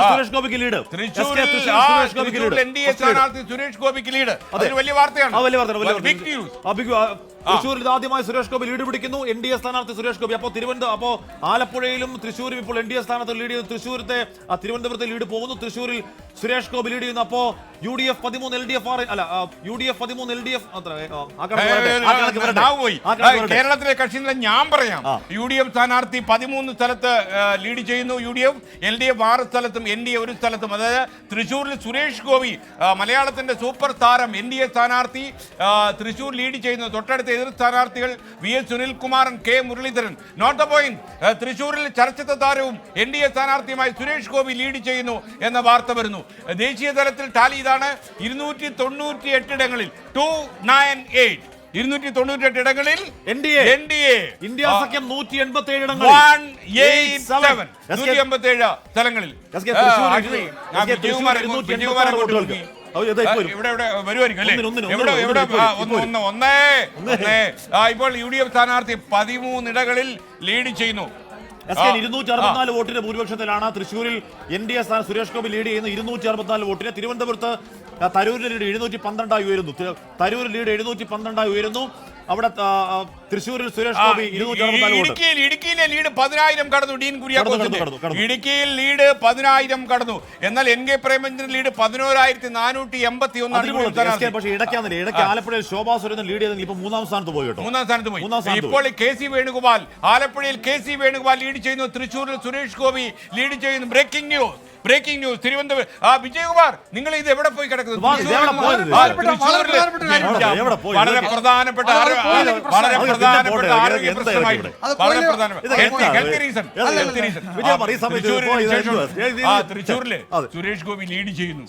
ആ. സുരേഷ് ഗോപിക്ക് ലീഡ് സുരേഷ് ഗോപിക്ക് ലീഡ് സ്ഥാനാർത്ഥി സുരേഷ് ഗോപിക്ക് ലീഡ് വലിയ വാർത്തയാണ്. വലിയ വാർത്തയാണ്, തൃശ്ശൂരിൽ ആദ്യമായി സുരേഷ് ഗോപി ലീഡ് പിടിക്കുന്നു. എൻ ഡി എ സ്ഥാനാർത്ഥി സുരേഷ് ഗോപി. അപ്പോൾ തിരുവനന്തപുരം അപ്പോൾ ആലപ്പുഴയിലും തൃശ്ശൂരും ഇപ്പോൾ എൻ ഡി എ സ്ഥാനാർത്ഥി ലീഡ് ചെയ്യുന്നു തൃശ്ശൂരത്തെ തിരുവനന്തപുരത്തെ ലീഡ് പോകുന്നു. തൃശ്ശൂരിൽ സുരേഷ് ഗോപി ലീഡ് ചെയ്യുന്നു. അപ്പോൾ യു ഡി എഫ് പതിമൂന്ന് എൽ ഡി എഫ് ആറ് അല്ല യു ഡി എഫ് പതിമൂന്ന് എൽ ഡി എഫ്. കേരളത്തിലെ കക്ഷികളെ ഞാൻ പറയാം. യു ഡി എഫ് സ്ഥാനാർത്ഥി പതിമൂന്ന് സ്ഥലത്ത് ലീഡ് ചെയ്യുന്നു U D F L D F ആറ് സ്ഥലത്തും എൻ ഡി എ ഒരു സ്ഥലത്തും. അതായത് തൃശ്ശൂരിൽ സുരേഷ് ഗോപി മലയാളത്തിന്റെ സൂപ്പർ താരം എൻ ഡി എ സ്ഥാനാർത്ഥി തൃശൂർ തൃശ്ശൂർ ലീഡ് ചെയ്യുന്നു തൊട്ടടുത്ത എതിർ സ്ഥാനാർത്ഥികൾ V S സുനിൽകുമാറൻ K Muraleedharan. Note the point തൃശ്ശൂരിൽ ചർച്ചിത താരവും എൻ ഡി എ സ്ഥാനാർത്ഥിയുമായി സുരേഷ് ഗോപി ലീഡ് ചെയ്യുന്നു എന്ന വാർത്ത വരുന്നു. ദേശീയ തലത്തിൽ ടാലി ഇതാണ് ഇരുന്നൂറ്റി തൊണ്ണൂറ്റി എട്ട് ഇടങ്ങളിൽ ടു നയൻ എയ്റ്റ് ഇരുന്നൂറ്റി തൊണ്ണൂറ്റി എട്ട് ഇടങ്ങളിൽ NDA. N D A India സഖ്യം നൂറ്റി എൺപത്തി ഏഴ് വൺ എയ്റ്റ് സെവൻ നൂറ്റി എൺപത്തി ഏഴ് സ്ഥലങ്ങളിൽ ഒന്ന് ആ ഇപ്പോൾ യു ഡി എഫ് സ്ഥാനാർത്ഥി പതിമൂന്നിടങ്ങളിൽ ലീഡ് ചെയ്യുന്നു. എസ് കെ ഇരുന്നൂറ്റി അറുപത്തിനാല് വോട്ടിന്റെ ഭൂരിപക്ഷത്തിലാണ്. തൃശ്ശൂരിൽ എൻ ഡി എ സ്ഥാനം സുരേഷ് ഗോപി ലീഡ് ചെയ്യുന്ന ഇരുന്നൂറ്റി അറുപത്തിനാല് വോട്ടിന് തിരുവനന്തപുരത്ത് തരൂരിന്റെ ലീഡ് എഴുന്നൂറ്റി പന്ത്രണ്ടായി ഉയരുന്നു. തിരു- തരൂർ ലീഡ് എഴുന്നൂറ്റി പന്ത്രണ്ടായി ഉയരുന്നു. അവിടെ തൃശ്ശൂരിൽ സുരേഷ് ഗോപി ഇടുക്കിയിൽ ഇടുക്കിയിലെ ലീഡ് പതിനായിരം കടന്നു. ഡീൻ കുര്യാക്കോസ് കുര്യാക്കോസിന്റെ. ഇടുക്കിയിൽ ലീഡ് പതിനായിരം കടന്നു. എന്നാൽ എൻ കെ പ്രേമചന്ദ്രൻ ലീഡ് പതിനോരായിരത്തി നാനൂറ്റി എൺപത്തി കെ പക്ഷേ ഇടയ്ക്കാന്നില്ല ഇടയ്ക്ക് ആലപ്പുഴയിൽ ശോഭാ സുരേന്ദ്രൻ ലീഡ് ചെയ്തെങ്കിൽ ഇപ്പൊ മൂന്നാം സ്ഥാനത്ത് പോയി കേട്ടോ. മൂന്നാം സ്ഥാനത്ത് പോയി. ഇപ്പോൾ കെ സി വേണുഗോപാൽ ആലപ്പുഴയിൽ കെ സി വേണുഗോപാൽ ലീഡ് ചെയ്യുന്നു തൃശ്ശൂരിൽ സുരേഷ് ഗോപി ലീഡ് ചെയ്യുന്നു breaking news breaking news Thiruvananthapuram ആ വിജയകുമാർ നിങ്ങൾ ഇത് എവിടെ പോയി കിടക്കുന്നു? വളരെ പ്രധാനപ്പെട്ട? വളരെ പ്രധാനപ്പെട്ട ആരോഗ്യ അത് വളരെ പ്രധാനപ്പെട്ട റീസൺ റീസൺ തൃശ്ശൂരിൽ സുരേഷ് ഗോപി ലീഡ് ചെയ്യുന്നു.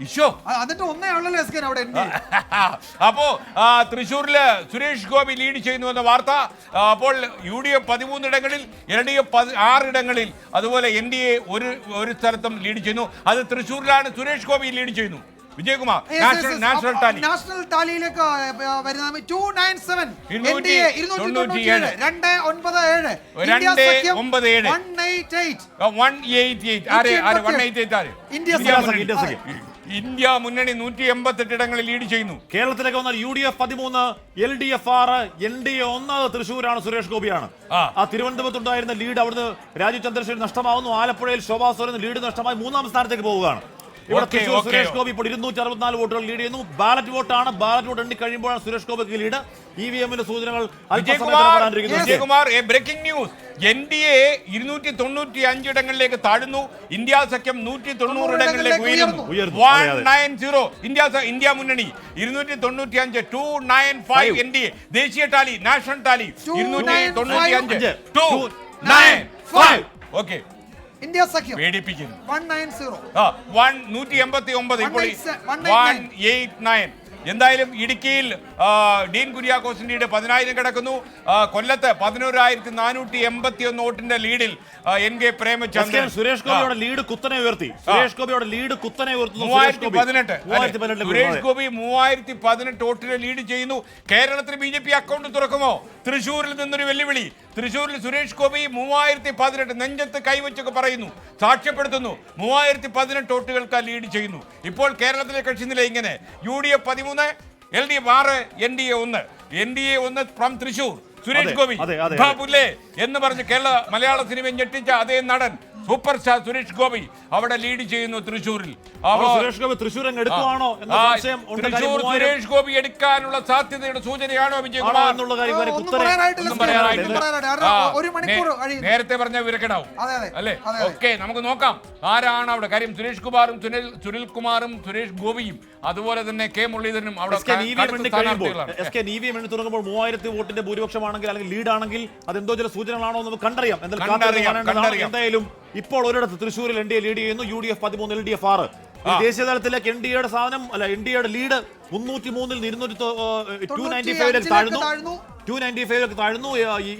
എന്നിട്ട് ഒന്നേ ഉള്ളല്ലോ എസ് കെ അവിടെ. അപ്പോ തൃശൂരിൽ തൃശ്ശൂരിൽ സുരേഷ് ഗോപി ലീഡ് ചെയ്യുന്നു എന്ന വാർത്ത അപ്പോൾ യു ഡി എഫ് പതിമൂന്നിടങ്ങളിൽ എൽ ഡി എഫ് ആറിടങ്ങളിൽ അതുപോലെ എൻ ഡി എ ഒരു ഒരു സ്ഥലത്തും ലീഡ് ചെയ്യുന്നു. അത് തൃശ്ശൂരിലാണ് സുരേഷ് ഗോപി ലീഡ് ചെയ്യുന്നു. വിജയകുമാർ നാഷണൽ ടാലി നാഷണൽ ടാലിയിലേക്ക് വരുന്ന ടു നയൻ സെവൻ ഇരുന്നൂറ്റി തൊണ്ണൂറ്റിയേഴ്. രണ്ട് ഒൻപത് ഏഴ്. രണ്ട് ഒമ്പത് ഏഴ്. One eight eight one eight eight ആര്? ആര്? വൺ എയ്റ്റ് എയ്റ്റ് ആര്? ഇന്ത്യ ഇന്ത്യ സഖ്യം, മുന്നണി. ഇന്ത്യ മുന്നണി നൂറ്റി എൺപത്തെട്ട് ഇടങ്ങളിൽ ലീഡ് ചെയ്യുന്നു. കേരളത്തിലേക്ക് വന്നാൽ യു ഡി എഫ് പതിമൂന്ന് എൽ ഡി എഫ് ആറ് എൻ ഡി എ ഒന്ന് തൃശ്ശൂരാണ് സുരേഷ് ഗോപിയാണ്. ആ. തിരുവനന്തപുരത്തുണ്ടായിരുന്ന ലീഡ് അവിടുന്ന് രാജീവ് ചന്ദ്രശേഖരൻ നഷ്ടമാവുന്നു. ആലപ്പുഴയിൽ ശോഭാ സുരേന്ദ്രൻ ലീഡ് നഷ്ടമായി മൂന്നാം സ്ഥാനത്തേക്ക് പോവുകയാണ്. ഇവിടെ സുരേഷ് ഗോപി ഇപ്പോൾ ഇരുന്നൂറ്റി അറുപത്തിനാല് വോട്ടുകൾ ലീഡ് ചെയ്യുന്നു. ബാലറ്റ് വോട്ടാണ്. ബാലറ്റ് വോട്ട് എണ്ണി കഴിയുമ്പോഴാണ് സുരേഷ് ഗോപിക്ക് ലീഡ് ഇ വി എമ്മിന്റെ സൂചനകൾ breaking news N D A ഇരുന്നൂറ്റി തൊണ്ണൂറ്റി അഞ്ച് ഇടങ്ങളിലേക്ക് താഴുന്നു. ഇന്ത്യ സഖ്യം നൂറ്റി തൊണ്ണൂറ് ഇടങ്ങളിലേക്ക് ഉയരുന്നു. One. Nine zero India India മുന്നണി ഇരുന്നൂറ്റി തൊണ്ണൂറ്റി അഞ്ച് two nine five N D A ദേശീയ ടാലി നാഷണൽ ടാലി ഇരുന്നൂറ്റി തൊണ്ണൂറ്റി അഞ്ച് two nine five okay India സഖ്യം. പേടിപ്പിക്കുന്നു. വൺ നയൻ സീറോ വൺ നൂറ്റി എൺപത്തി ഒമ്പത് ഇപ്പോൾ 189. വൺ എയ്റ്റ് നയൻ എന്തായാലും ഇടുക്കിയിൽ ഡീൻ കുര്യാക്കോസിന്റെ പതിനായിരം കിടക്കുന്നു. കൊല്ലത്ത് പതിനോരായിരത്തി നാനൂറ്റി എൺപത്തി ഒന്ന് വോട്ടിന്റെ ലീഡിൽ എൻ കെ പ്രേമചന്ദ്രൻ. സുരേഷ് ഗോപിയുടെ ലീഡ് കുത്തനെ ഉയർത്തി. സുരേഷ് ഗോപിയുടെ ലീഡ് കുത്തനെ ഗോപി. പതിനെട്ട് സുരേഷ് ഗോപി മൂവായിരത്തി പതിനെട്ട് വോട്ടിനെ ലീഡ് ചെയ്യുന്നു. കേരളത്തിൽ ബി ജെ പി അക്കൗണ്ട് തുറക്കുമോ? തൃശൂരിൽ നിന്നൊരു വെല്ലുവിളി. തൃശൂരിൽ സുരേഷ് ഗോപി മൂവായിരത്തി പതിനെട്ട് നെഞ്ചത്ത് കൈവച്ചൊക്കെ പറയുന്നു. സാക്ഷ്യപ്പെടുത്തുന്നു. മൂവായിരത്തി പതിനെട്ട് വോട്ടുകൾക്ക് ലീഡ് ചെയ്യുന്നു. ഇപ്പോൾ കേരളത്തിലെ കക്ഷി നില ഇങ്ങനെ. യു ഡി എഫ് പതിമൂന്ന് എൽ ഡി എഫ് ആറ് എൻ ഡി എ ഒന്ന്. എൻ ഡി എ ഒന്ന് ഫ്രം തൃശൂർ. സുരേഷ് ഗോപി എന്ന് പറഞ്ഞ് കേരള മലയാള സിനിമ ഞെട്ടിച്ച അതേ നടൻ സൂപ്പർ സ്റ്റാർ സുരേഷ് ഗോപി അവിടെ ലീഡ് ചെയ്യുന്നു തൃശ്ശൂരിൽ. സുരേഷ് ഗോപി തൃശ്ശൂർ എടുക്കുവാണോ തൃശ്ശൂർ സുരേഷ് ഗോപി എടുക്കാനുള്ള സാധ്യതയുടെ സൂചനയാണോ വിജയകുമാർ നേരത്തെ പറഞ്ഞ വിരക്കടാവും അതെ, അതെ. അല്ലേ. ഓക്കെ നമുക്ക് നോക്കാം. ആരാണ് അവിടെ? കാര്യം സുരേഷ് കുമാറും സുനിൽ സുനിൽ കുമാറും സുരേഷ് ഗോപിയും അതുപോലെ തന്നെ കെ മുരളീധരനും അവിടെ തുടങ്ങുമ്പോൾ മൂവായിരത്തി വോട്ടിന്റെ ഭൂരിപക്ഷമാണെങ്കിൽ അല്ലെങ്കിൽ ലീഡ് ആണെങ്കിൽ അതെന്തോ ചില സൂചനകളാണോ എന്ന് നമുക്ക് കണ്ടറിയാം. എന്തായാലും ഇപ്പോൾ ഒരിടത്ത് തൃശ്ശൂരിൽ എൻ ഡി എ ലീഡ് ചെയ്യുന്നു. യു ഡി എഫ് പതിമൂന്ന് എൽ ഡി എഫ് ആറ്. ദേശീയ തലത്തിലേക്ക് എൻ ഡി എയുടെ സാധനം അല്ല എൻ ഡി എയുടെ ലീഡ് മുന്നൂറ്റി മൂന്നിൽ ഇരുന്നൂറ്റി ടു നയന്റി ഫൈവിലേക്ക് താഴ്ന്നു. താഴ്ന്നു. ടു നയന്റി ഫൈവിലേക്ക് താഴ്ന്നു.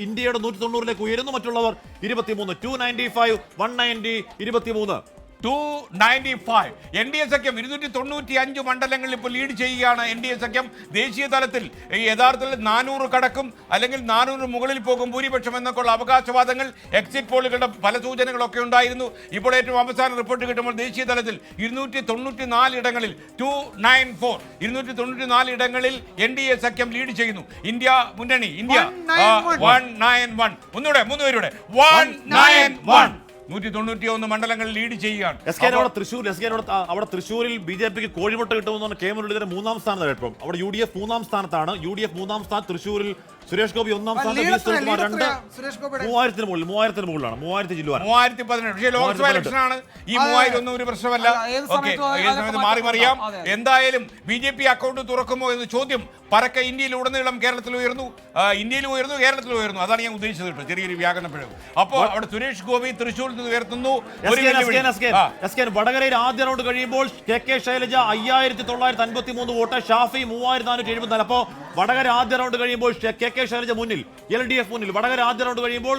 ഇന്ത്യയുടെ നൂറ്റി തൊണ്ണൂറിലേക്ക് ഉയരുന്നു. മറ്റുള്ളവർ ഇരുപത്തിമൂന്ന്. Two ninety five one ninety ഇരുപത്തിമൂന്ന്. Two ninety five N D A സഖ്യം ഇരുന്നൂറ്റി തൊണ്ണൂറ്റി അഞ്ച് മണ്ഡലങ്ങളിൽ ഇപ്പോൾ ലീഡ് ചെയ്യുകയാണ് എൻ ഡി എ സഖ്യം. ദേശീയ തലത്തിൽ യഥാർത്ഥത്തിൽ നാനൂറ് കടക്കും അല്ലെങ്കിൽ നാനൂറ് മുകളിൽ പോകും ഭൂരിപക്ഷം എന്നൊക്കെയുള്ള അവകാശവാദങ്ങൾ എക്സിറ്റ് പോളുകളുടെ പല സൂചനകളൊക്കെ ഉണ്ടായിരുന്നു. ഇപ്പോൾ ഏറ്റവും അവസാന റിപ്പോർട്ട് കിട്ടുമ്പോൾ ദേശീയ തലത്തിൽ ഇരുന്നൂറ്റി തൊണ്ണൂറ്റി നാല് ഇടങ്ങളിൽ ടു നയൻ ഫോർ ഇരുന്നൂറ്റി തൊണ്ണൂറ്റി നാല് ഇടങ്ങളിൽ എൻ ഡി എ സഖ്യം ലീഡ് ചെയ്യുന്നു. ഇന്ത്യ മുന്നണി ഇന്ത്യ 191. വൺ നയൻ വൺ ഒന്നുകൂടെ മൂന്ന് പേരുടെ. വൺ നയൻ വൺ നൂറ്റി തൊണ്ണൂറ്റി ഒന്ന് മണ്ഡലങ്ങൾ ലീഡ് ചെയ്യുകയാണ്. എസ് കെ അവിടെ തൃശ്ശൂർ എസ് കെ അവിടെ അവിടെ തൃശ്ശൂരിൽ ബി ജെ പിക്ക് കോഴിമുട്ട കിട്ടുമെന്ന് പറഞ്ഞ കെ മുരളീധരൻ മൂന്നാം സ്ഥാനത്താണ് കേട്ടോ അവിടെ യു ഡി എഫ് മൂന്നാം സ്ഥാനത്താണ്. യു ഡി എഫ് മൂന്നാം സ്ഥാനം തൃശ്ശൂരിൽ സുരേഷ് ഗോപി ഒന്നാം സ്ഥാനത്ത്? രണ്ട്? മൂവായിരത്തിന് മുകളിൽ മൂവായിരത്തിന് മുകളിലാണ്. മൂവായിരത്തി ജില്ല മൂവായിരത്തി പതിനെട്ട് പക്ഷേ ലോക്സഭ ഇലക്ഷനാണ്. ഈ. മൂവായിരം ഒന്നും ഒരു പ്രശ്നമല്ല. ഓക്കെ മാറി മറിയാം. എന്തായാലും ബി ജെ പി അക്കൗണ്ട് തുറക്കുമോ എന്ന് ചോദ്യം പരക്കെ ഇന്ത്യയിൽ ഉടനീളം കേരളത്തിൽ ഉയർന്നു. ഇന്ത്യയിൽ ഉയർന്നു കേരളത്തിൽ ഉയർന്നു. അതാണ് ഞാൻ ഉദ്ദേശിച്ചത് കേട്ടോ ചെറിയൊരു വ്യാകരണ പിഴവ് അപ്പോൾ അവിടെ സുരേഷ് ഗോപി തൃശ്ശൂരിൽ നിന്ന് ഉയർത്തുന്നു. വടകരയിൽ ആദ്യ റൗണ്ട് കഴിയുമ്പോൾ കെ കെ ശൈലജ അയ്യായിരത്തി തൊള്ളായിരത്തി അൻപത്തി മൂന്ന് വോട്ട് ഷാഫി മൂവായിരത്തി നാനൂറ്റി എഴുപത്തിനാല് അപ്പോ വടകര ആദ്യ റൗണ്ട് കഴിയുമ്പോൾ കെ കെ ശൈലജ മുന്നിൽ എൽ ഡി എഫ് മുന്നിൽ. വടകര ആദ്യ റൗണ്ട് കഴിയുമ്പോൾ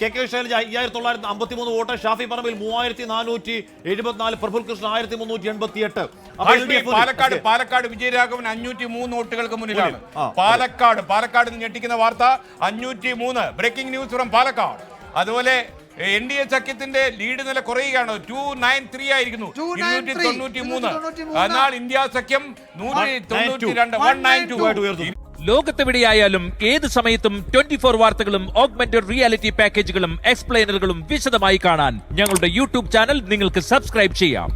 കെ കെ ശൈലജ അയ്യായിരത്തി തൊള്ളായിരത്തി അമ്പത്തി മൂന്ന് വോട്ട് ഷാഫി പറമ്പിൽ മൂവായിരത്തി നാനൂറ്റി എഴുപത്തിനാല് പ്രഫുൽ കൃഷ്ണൻ ആയിരത്തി മുന്നൂറ്റി എൺപത്തി എട്ട് പാലക്കാട് പാലക്കാട് വിജയരാഘവൻ അഞ്ഞൂറ്റി മൂന്ന് വോട്ടുകൾക്ക് മുന്നിലാണ്. പാലക്കാട് പാലക്കാട് ഞെട്ടിക്കുന്ന വാർത്ത അഞ്ഞൂറ്റി മൂന്ന് ബ്രേക്കിംഗ് ന്യൂസ് ഫ്രം പാലക്കാട്. അതുപോലെ എൻ ഡി എ സഖ്യത്തിന്റെ ലീഡ് നില കുറയുകയാണ്. ടു നയൻ ത്രീ ആയിരിക്കുന്നു. 293, ഇരുന്നൂറ്റി തൊണ്ണൂറ്റി മൂന്ന് എന്നാൽ ഇന്ത്യ സഖ്യം നൂറ്റി 192. തൊണ്ണൂറ്റി രണ്ട് വൺ നയൻ ടു ലോകത്തെവിടെയായാലും ഏത് സമയത്തും ട്വന്റി ഫോർ വാർത്തകളും ഓഗ്മെന്റഡ് റിയാലിറ്റി പാക്കേജുകളും എക്സ്പ്ലെയിനറുകളും വിശദമായി കാണാൻ ഞങ്ങളുടെ യൂട്യൂബ് ചാനൽ നിങ്ങൾക്ക് സബ്സ്ക്രൈബ് ചെയ്യാം.